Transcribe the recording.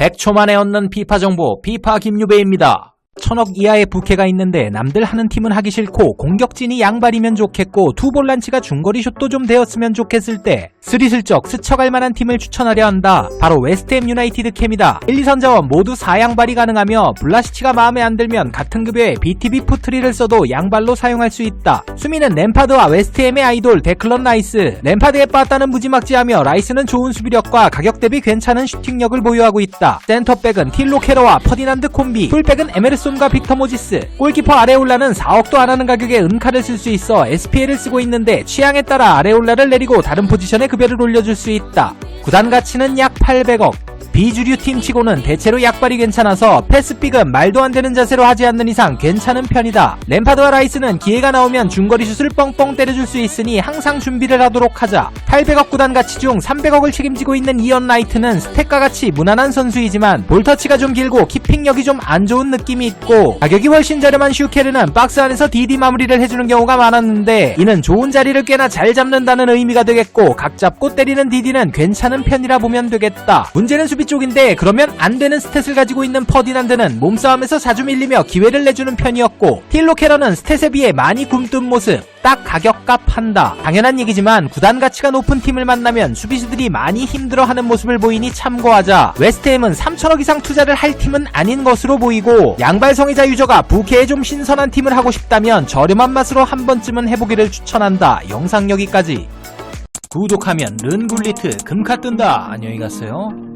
100초 만에 얻는 피파 정보, 피파 김유배입니다. 천억 이하의 부캐가 있는데 남들 하는 팀은 하기 싫고 공격진이 양발이면 좋겠고 투볼란치가 중거리 슛도 좀 되었으면 좋겠을 때 스리슬쩍 스쳐갈 만한 팀을 추천하려 한다. 바로 웨스트햄 유나이티드 캠이다. 1, 2선 자원 모두 4양발이 가능하며 블라시치가 마음에 안 들면 같은 급여의 BTB 푸트리를 써도 양발로 사용할 수 있다. 수미는 램파드와 웨스트햄의 아이돌 데클런 라이스. 램파드에 빠따는 무지막지하며 라이스는 좋은 수비력과 가격 대비 괜찮은 슈팅력을 보유하고 있다. 센터백은 틸로 캐러와 퍼디난드 콤비. 풀백은 에메르손 과 빅터 모지스. 골키퍼 아레올라는 4억도 안 하는 가격에 은카를 쓸 수 있어 SPL을 쓰고 있는데 취향에 따라 아레올라를 내리고 다른 포지션에 급여를 올려줄 수 있다. 구단 가치는 약 800억. 비주류 팀 치고는 대체로 약발이 괜찮아서 패스픽은 말도 안 되는 자세로 하지 않는 이상 괜찮은 편이다. 램파드와 라이스는 기회가 나오면 중거리 슛을 뻥뻥 때려줄 수 있으니 항상 준비를 하도록 하자. 800억 구단 가치 중 300억을 책임지고 있는 이언 라이트는 스택과 같이 무난한 선수이지만 볼터치가 좀 길고 키핑력이 좀 안 좋은 느낌이 있고 가격이 훨씬 저렴한 슈케르는 박스 안에서 DD 마무리를 해주는 경우가 많았는데 이는 좋은 자리를 꽤나 잘 잡는다는 의미가 되겠고 각 잡고 때리는 DD는 괜찮은 편이라 보면 되겠다. 문제는 수비 쪽인데 그러면 안 되는 스탯을 가지고 있는 퍼디난드는 몸싸움에서 자주 밀리며 기회를 내주는 편이었고 틸로 캐러는 스탯에 비해 많이 굼뜬 모습 딱 가격값 한다. 당연한 얘기지만 구단 가치가 높은 팀을 만나면 수비수들이 많이 힘들어하는 모습을 보이니 참고하자. 웨스트햄은 3천억 이상 투자를 할 팀은 아닌 것으로 보이고 양발 성의자 유저가 부캐에 좀 신선한 팀을 하고 싶다면 저렴한 맛으로 한 번쯤은 해보기를 추천한다. 영상 여기까지. 구독하면 른굴리트 금카 뜬다. 안녕히 가세요.